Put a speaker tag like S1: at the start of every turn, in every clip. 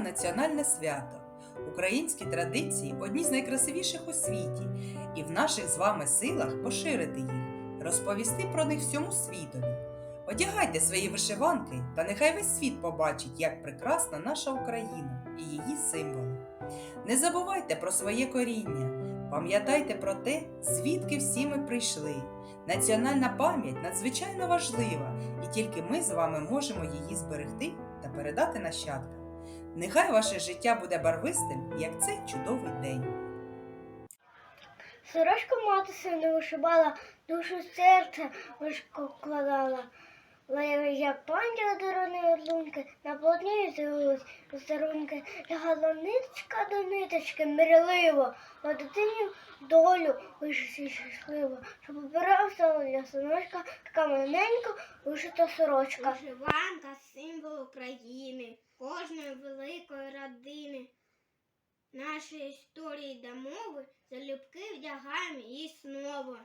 S1: національне свято. Українські традиції одні з найкрасивіших у світі, і в наших з вами силах поширити їх, розповісти про них всьому світові. Одягайте свої вишиванки, та нехай весь світ побачить, як прекрасна наша Україна і її символи. Не забувайте про своє коріння, пам'ятайте про те, звідки всі ми прийшли. Національна пам'ять надзвичайно важлива, і тільки ми з вами можемо її зберегти та передати нащадкам. Нехай ваше життя буде барвистим, як цей чудовий день.
S2: Сорочку мати не вишивала, душу серця важко вкладала. Як пандя дорони лунки, на плотні з'явились подарунки. Лягала ниточка до ниточки мирливо, на дитині долю вишити щасливо, щоб обирався для синочка така маленька вишита сорочка.
S3: Вишиванка символ України, кожної великої родини. Нашої історії та мови залюбки вдягаємо її знову.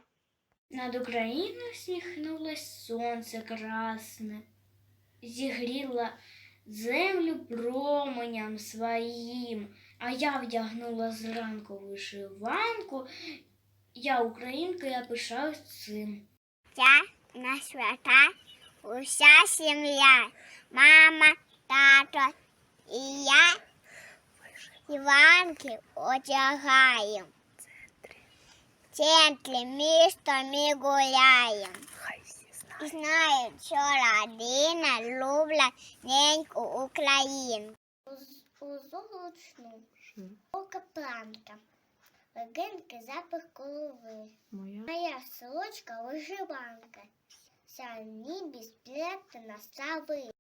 S4: Над Україною всміхнулось сонце красне, зігріло землю променям своїм, а я вдягнула зранку вишиванку. Я українка, я пишаюсь цим.
S2: Ця на свята уся сім'я, мама, тато і я Іванки одягаємо. В центрі міста ми гуляємо. І знають, що родина люблять неньку Україну. У золочну ока планка, легенький запах голови. Моя сорочка вишиванка, вся в небі сплетена слави.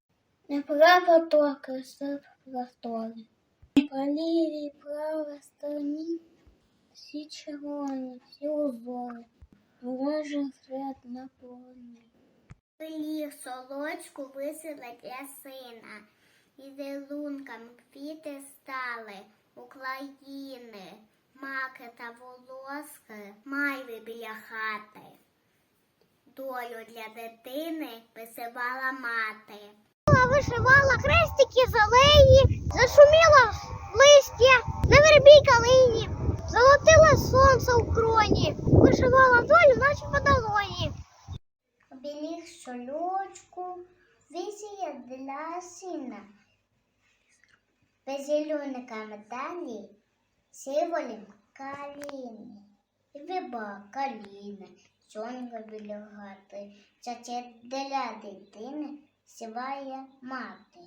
S2: Направо тока з простори, по лівій правій стороні всі червоні, всі узори, ворожий свят наповнений. Лів солочку висила для сина, і вилункам квіти стали України, маки та волоски майли біля хати. Долю для дитини висивала мати. Вишивала хрестики з алеї, зашуміло листя на вербій калині, золотило сонце у кроні, вишивала долю, наче по долоні. Обіліг солочку висіє для сина. Беззеленика далі сиволем каліни. І виба каліни, сонька біля гати, це для дитини сіває мати.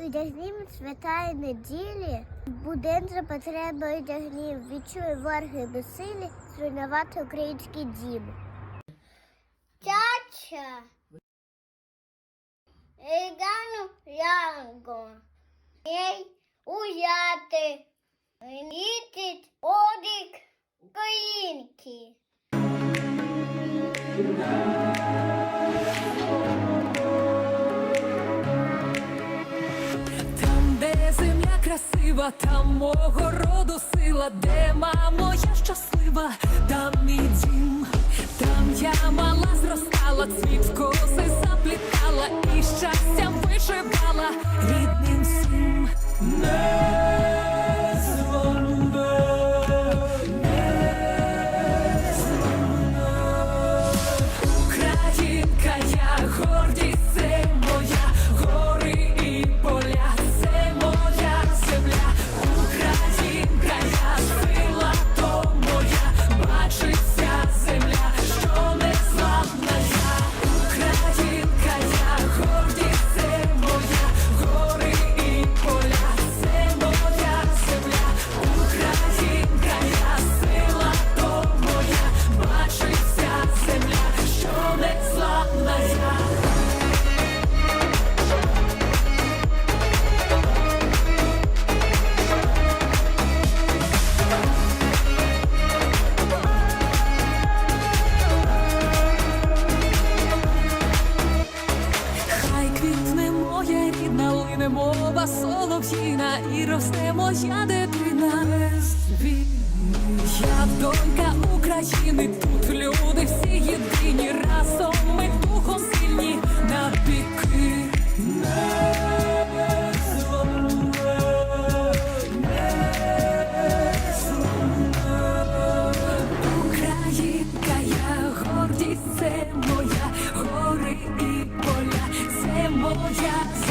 S2: Одягнім святої неділі, будинку потреби одягнів, відчує ворги безсилі, зруйнувати український дім. Чача! Егану янго, ей уяти, літить одік коїнки.
S5: Красива, там мого роду сила, де мамо, я щаслива, мова солов'їна і росте моя дитина. Я донька України, тут люди всі єдині, разом ми духом сильні на піки. Українка, я гордість, це моя гори поля, це.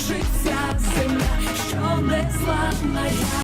S5: закінчиться земля, що не зламає.